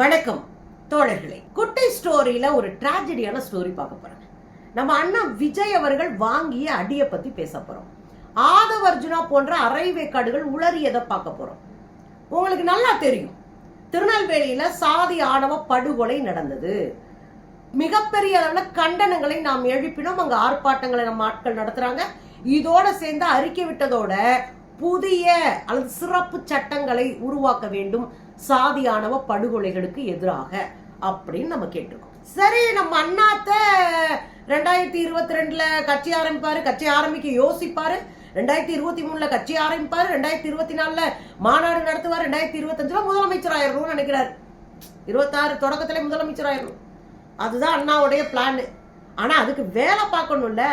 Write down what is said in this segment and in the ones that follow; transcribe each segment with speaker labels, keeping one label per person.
Speaker 1: வணக்கம் தோழர்களே. குட்டை ஸ்டோரியில ஒரு டிராஜடியான ஸ்டோரி பார்க்க போறேன். நம்ம அண்ணா விஜய் அவர்கள் வாங்கிய அடியை பத்தி பேச போறோம். ஆதவர்ஜுனா போன்ற அரைவேக்காடுகள் உளறியதை பார்க்க போறோம். உங்களுக்கு நல்லா தெரியும். திருநெல்வேலியில சாதி ஆணவ படுகொலை நடந்தது. மிகப்பெரிய கண்டனங்களை நாம் எழுப்பினோம். அங்க ஆர்ப்பாட்டங்களை நம்ம ஆட்கள் நடத்துறாங்க. இதோட சேர்ந்து அறிக்கை விட்டதோட புதிய அல்லது சிறப்பு சட்டங்களை உருவாக்க வேண்டும் சாதியானவ படுகொலைகளுக்கு எதிராக அப்படின்னு நம்ம கேட்டிருக்கோம். சரி நம்ம அண்ணாத்த ரெண்டாயிரத்தி இருபத்தி ரெண்டுல கட்சி ஆரம்பிப்பாரு கட்சி ஆரம்பிக்க யோசிப்பாரு. ரெண்டாயிரத்தி இருபத்தி மூணுல கட்சி ஆரம்பிப்பாரு ரெண்டாயிரத்தி இருபத்தி நாலுல மாநாடு நடத்துவார் ரெண்டாயிரத்தி இருபத்தஞ்சுல முதலமைச்சர் ஆயிரணும்னு நினைக்கிறாரு. இருபத்தாறு தொடக்கத்துல முதலமைச்சர் ஆயிரணும் அதுதான் அண்ணாவுடைய பிளான் ஆனா அதுக்கு வேலை பார்க்கணும்ல.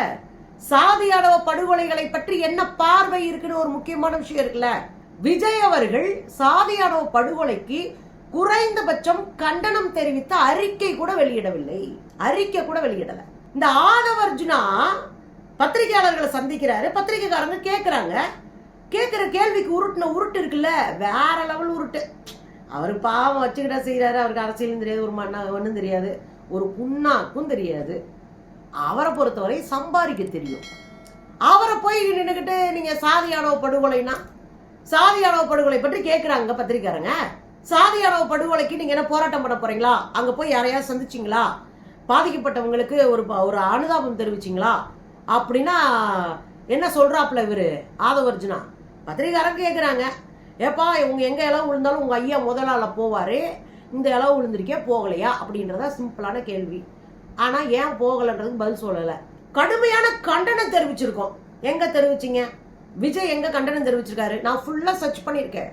Speaker 1: சாதி அளவு படுகொலைகளை பற்றி என்ன பார்வை இருக்குன்னு ஒரு முக்கியமான விஷயம் இருக்குல்ல. விஜய் அவர்கள் சாதியானோ படுகொலைக்கு குறைந்தபட்சம் கண்டனம் தெரிவித்த அறிக்கை கூட வெளியிடவில்லை. அறிக்கை கூட வெளியிடல. இந்த ஆதவர்ஜுனா பத்திரிகையாளர்களை சந்திக்கிறாரு. பத்திரிகைக்காரங்க கேட்குறாங்க கேட்குற கேள்விக்கு உருட்டுன உருட்டு இருக்குல்ல. வேற லெவல் உருட்டு. அவர் பாவம் வச்சுக்கிட்டா செய்யறாரு அவருக்கு அரசியலும் தெரியாது. ஒரு மண்ணா ஒன்றும் தெரியாது. ஒரு புண்ணாக்கும் தெரியாது. அவரை பொறுத்தவரை சம்பாதிக்க தெரியும். அவரை போய் நின்றுக்கிட்டு நீங்க சாதியானோ படுகொலைன்னா சாதி அளவு படுகொலை பற்றி கேட்குறாங்க பத்திரிக்காரங்க சாதி அளவு படுகொலைக்கு நீங்கள் என்ன போராட்டம் பண்ண போறீங்களா? அங்கே போய் யாரையாவது சந்திச்சிங்களா? பாதிக்கப்பட்டவங்களுக்கு ஒரு ப- ஒரு அனுதாபம் தெரிவிச்சிங்களா? அப்படின்னா என்ன சொல்கிறாப்புல இவர்? ஆதவர்ஜுனா. பத்திரிக்காரங்க கேட்குறாங்க ஏப்பா இவங்க எங்கே இளவு விழுந்தாலும் உங்கள் ஐயா முதலாள போவார்? இந்த இளவு விழுந்திருக்கே போகலையா? அப்படின்றத சிம்பிளான கேள்வி. ஆனால் ஏன் போகலைன்றது பதில் சொல்லலை. கடுமையான கண்டனம் தெரிவிச்சிருக்கோம். எங்கே தெரிவிச்சீங்க? விஜய் எங்க கண்டனம் தெரிவிச்சிருக்காரு? நான் ஃபுல்லா சர்ச் பண்ணியிருக்கேன்.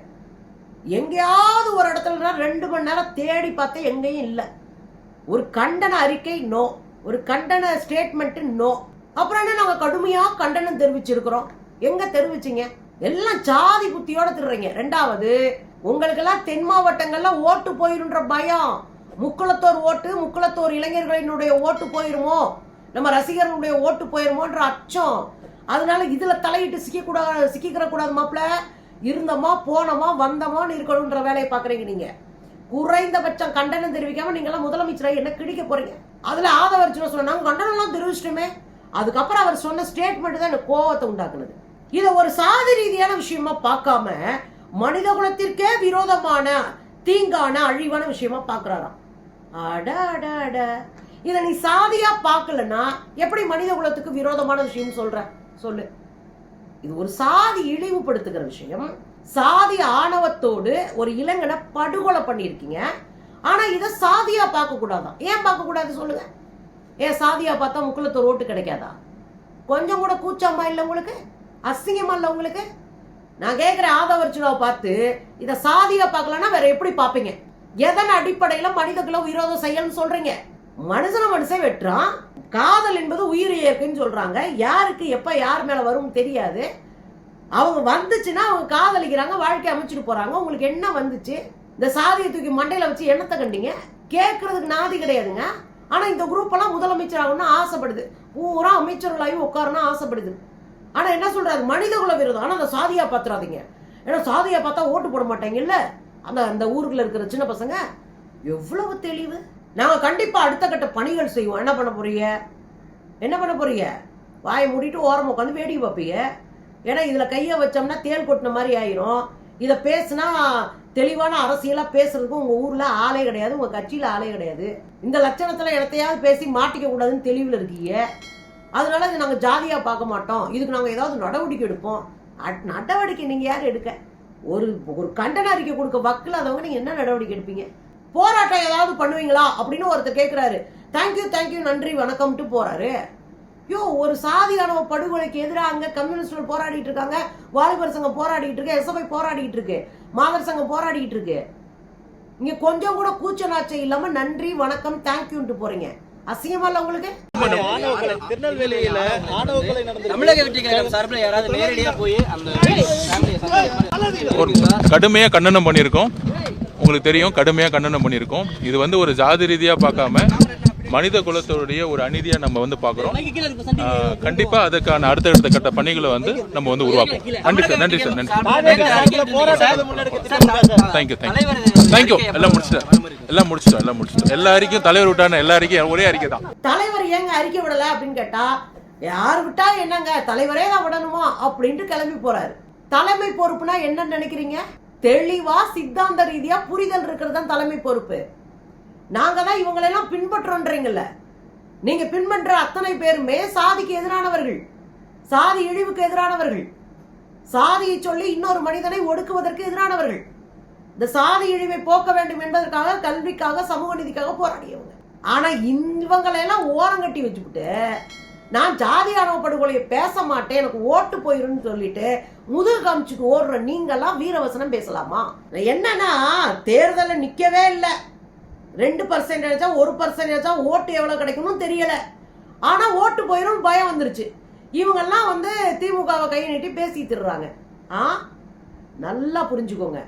Speaker 1: எங்கேயாவது ஒரு இடத்துலனா ரெண்டு மணி நேரம் தேடி பார்த்தேன் எங்கேயும் இல்லை. ஒரு கண்டன அறிக்கை நோ ஒரு கண்டன ஸ்டேட்மெண்ட் நோ அப்புறம் என்ன நாங்க கடுமையா கண்டனம் தெரிவிச்சிருக்கிறோம். எங்க தெரிவிச்சீங்க? எல்லாம் சாதி புத்தியோட திருறீங்க ரெண்டாவது உங்களுக்கெல்லாம் தென் மாவட்டங்கள்ல ஓட்டு போயிருன்ற பயம். முக்குளத்தோர் ஓட்டு முக்குளத்தோர் இளைஞர்களினுடைய ஓட்டு போயிருமோ? நம்ம ரசிகர்களுடைய ஓட்டு போயிருமோன்ற அச்சம். அதனால இதுல தலையிட்டு சிக்க கூடாது சிக்கிக்கிற கூடாது இருந்தோமா போனோமா வந்தோமான்னு இருக்கணும்ன்ற வேலையை பாக்குறீங்க நீங்க. குறைந்தபட்சம் கண்டனம் தெரிவிக்காம நீங்க எல்லாம் முதலமைச்சரை என்ன கிழிக்க போறீங்க? அதுல ஆதவர்ஜுன சொன்னாங்க கண்டனம் எல்லாம் தெரிவிச்சிட்டுமே. அதுக்கப்புறம் அவர் சொன்ன ஸ்டேட்மெண்ட் தான் எனக்கு கோவத்தை உண்டாக்குனது. இதை ஒரு சாதி ரீதியான விஷயமா பார்க்காம மனித குலத்திற்கே விரோதமான தீங்கான அழிவான விஷயமா பாக்குறாராம். அட அட அட. இதை நீ சாதியா பார்க்கலன்னா எப்படி மனித குலத்துக்கு விரோதமான விஷயம் சொல்ற? சொல்லு. இது ஒரு சாதி இழிவுபடுத்துகிற விஷயம். சாதி ஆணவத்தோடு ஒரு இளைஞனை படுகொலை பண்ணியிருக்கீங்க. ஆனா இதை சாதியா பார்க்க கூடாதான் ஏன் பார்க்க கூடாது சொல்லுங்க. ஏன் சாதியா பார்த்தா முக்குளத்தோர் ஓட்டு கிடைக்காதா? கொஞ்சம் கூட கூச்சமா இல்லை உங்களுக்கு? அசிங்கமா இல்லை உங்களுக்கு? நான் கேட்குற ஆதவர்ச்சுனாவை பார்த்து இதை சாதியா பார்க்கலன்னா வேற எப்படி பார்ப்பீங்க? எதன் அடிப்படையில மனிதக்குள்ள விரோதம் செய்யணும்னு சொல்றீங்க? மனுஷன மனுஷன் வெட்டுறான். காதல் என்பது உயிர் இயற்கைன்னு சொல்கிறாங்க யாருக்கு எப்போ யார் மேலே வரும் தெரியாது. அவங்க வந்துச்சுன்னா அவங்க காதலிக்கிறாங்க வாழ்க்கை அமைச்சிட்டு போகிறாங்க உங்களுக்கு என்ன வந்துச்சு? இந்த சாதியை தூக்கி மண்டையில் வச்சு என்னத்தை கண்டிங்க? கேட்குறதுக்கு நாதி கிடையாதுங்க. ஆனால் இந்த குரூப்பெல்லாம் முதலமைச்சர் ஆகணும்னு ஆசைப்படுது. பூரா அமைச்சர்களாகி உட்காரணும் ஆசைப்படுது. ஆனால் என்ன சொல்றாரு? மனிதகுல விரோதம். ஆனால் அந்த சாதியாக பார்த்துறாதீங்க ஏன்னா சாதியாக பார்த்தா ஓட்டு போட மாட்டாங்கல்ல அந்த அந்த ஊருக்குள்ள இருக்கிற சின்ன பசங்க எவ்வளவு தெளிவு? நாங்கள் கண்டிப்பாக அடுத்த கட்ட பணிகள் செய்வோம். என்ன பண்ண போறீங்க? என்ன பண்ண போறீங்க? வாயை மூடிட்டு ஓரம் உட்காந்து வேடிக்கை பார்ப்பீங்க. ஏன்னா இதில் கையை வச்சோம்னா தேள் கொட்டின மாதிரி ஆயிரும். இதை பேசுனா தெளிவான அரசியலாக பேசுறதுக்கு உங்கள் ஊரில் ஆளே கிடையாது உங்கள் கட்சியில் ஆளே கிடையாது. இந்த லட்சணத்தில் இடத்தையாவது பேசி மாட்டிக்க கூடாதுன்னு தெளிவில் இருக்கீங்க. அதனால இது நாங்கள் ஜாதியாக பார்க்க மாட்டோம். இதுக்கு நாங்கள் ஏதாவது நடவடிக்கை எடுப்போம். அட்- நடவடிக்கை நீங்கள் யார் எடுக்க? ஒரு ஒரு கண்டன அறிக்கை கொடுக்க வக்கில் அதவங்க நீங்கள் என்ன நடவடிக்கை எடுப்பீங்க? போராட்டம் ஏதாவது பண்ணுவீங்களா? அப்படின்னு ஒருத்தர் கேட்கிறாரு தேங்க்யூ தேங்க்யூ நன்றி வணக்கம்ட்டு போறாரு. யோ ஒரு சாதியானவ படுகொலைக்கு எதிராக அங்க கம்யூனிஸ்ட்கள் போராடிட்டு இருக்காங்க. வாலிபர் சங்கம் போராடிட்டு இருக்கு. எஸ்எஃப்ஐ போராடிட்டு இருக்கு. மாதர் சங்கம் போராடிட்டு இருக்கு. இங்க கொஞ்சம் கூட கூச்ச நாச்சம் இல்லாம நன்றி வணக்கம் தேங்க்யூன்ட்டு போறீங்க. அசிங்கமா இல்ல உங்களுக்கு?
Speaker 2: திருநெல்வேலியில
Speaker 3: ஒரு கடுமையாக கண்டனம் பண்ணியிருக்கோம். உங்களுக்கு தெரியும் கடுமையாக கண்டனம் பண்ணியிருக்கோம். இது வந்து ஒரு ஜாதி ரீதியாக பார்க்காம மனித குலத்தோடைய ஒரு அநீதியா நம்ம வந்து பாக்குறோம் ஆஹ், கண்டிப்பா அதுக்கான அடுத்தடுத்த கட்ட பணிகளை வந்து நம்ம வந்து உருவாக்குவோம். நன்றி சார் நன்றி சார் நன்றி தேங்க்யூ தேங்க்யூ தேங்க்யூ எல்லாம் முடிச்சிட்டேன். எல்லாம் முடிச்சிட்டோம் எல்லாம் முடிச்சிட்டோம். எல்லா அறிக்கையும் தலைவர் விட்டான எல்லா அறிக்கையும் ஒரே அறிக்கை தான்.
Speaker 1: தலைவர் ஏங்க அறிக்கை விடல அப்படின்னு கேட்டா யார் விட்டா என்னங்க தலைவரே தான் விடணுமா அப்படின்ட்டு கிளம்பி போறாரு. தலைமை பொறுப்புனா என்னன்னு நினைக்கிறீங்க? தெளிவா சித்தாந்த ரீதியா புரிதல் இருக்கிறது தான் தலைமை பொறுப்பு. நாங்க தான் இவங்களெல்லாம் பின்பற்றோன்றீங்கல்ல. நீங்க பின்பற்ற அத்தனை பேருமே சாதிக்கு எதிரானவர்கள். சாதி இழிவுக்கு எதிரானவர்கள். சாதியை சொல்லி இன்னொரு மனிதனை ஒடுக்குவதற்கு எதிரானவர்கள். இந்த சாதி இழிவை போக்க வேண்டும் என்பதற்காக கல்விக்காக சமூக நீதிக்காக போராடியவங்க. ஆனா இவங்களெல்லாம் ஓரங்கட்டி வச்சுக்கிட்டு நான் ஜாதி ஆணவ படுகொலையை பேச மாட்டேன் எனக்கு ஓட்டு போயிருன்னு சொல்லிட்டு முதுகு காமிச்சுட்டு ஓடுற நீங்கெல்லாம் வீரவசனம் பேசலாமா? என்னன்னா தேர்தலில் நிற்கவே இல்லை. ரெண்டு பர்சன்டேஜா ஒரு பர்சன்டேஜா ஓட்டு எவ்வளோ கிடைக்கும்னு தெரியல. ஆனால் ஓட்டு போயிரும் பயம் வந்துருச்சு. இவங்கெல்லாம் வந்து திமுகவை கை நீட்டி பேசி திடுறாங்க ஆ? நல்லா புரிஞ்சுக்கோங்க.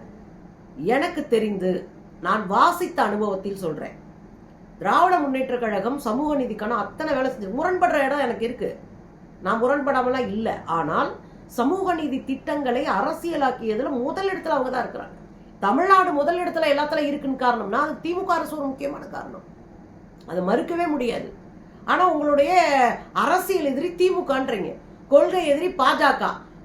Speaker 1: எனக்கு தெரிந்து நான் வாசித்த அனுபவத்தில் சொல்கிறேன் திராவிட முன்னேற்ற கழகம் சமூக நீதிக்கான அத்தனை வேலை செஞ்சு முரண்படுற இடம் எனக்கு இருக்கு. நான் முரண்படாமலாம் இல்லை. ஆனால் சமூக நீதி திட்டங்களை அரசியலாக்கியதுல முதலிடத்துல அவங்க தான் இருக்கிறாங்க. தமிழ்நாடு முதல் இடத்துல எல்லாத்துல இருக்குன்னு காரணம்னா அது திமுக அரசு ஒரு முக்கியமான காரணம். அதை மறுக்கவே முடியாது. ஆனா உங்களுடைய அரசியல் எதிரி திமுகன்றீங்க. கொள்கை எதிரி பாஜக.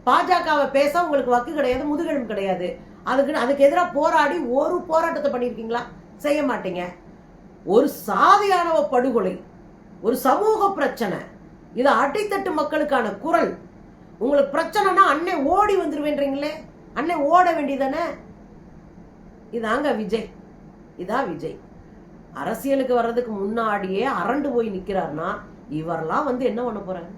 Speaker 1: பாஜகவை பேச உங்களுக்கு வக்கு கிடையாது முதுகெலும்பு கிடையாது. அதுக்கு அதுக்கு எதிராக போராடி ஒரு போராட்டத்தை பண்ணியிருக்கீங்களா? செய்ய மாட்டீங்க. ஒரு சாதியானவ படுகொலை ஒரு சமூக பிரச்சனை இது அடித்தட்டு மக்களுக்கான குரல். உங்களுக்கு பிரச்சனைனா அன்னை ஓடி வந்துருவேன்றீங்களே? அன்னை ஓட வேண்டியதானே? இதாங்க விஜய். இதான் விஜய். அரசியலுக்கு வர்றதுக்கு முன்னாடியே அரண்டு போய் நிக்கிறாருன்னா இவரெல்லாம் வந்து என்ன பண்ண போகிறாங்க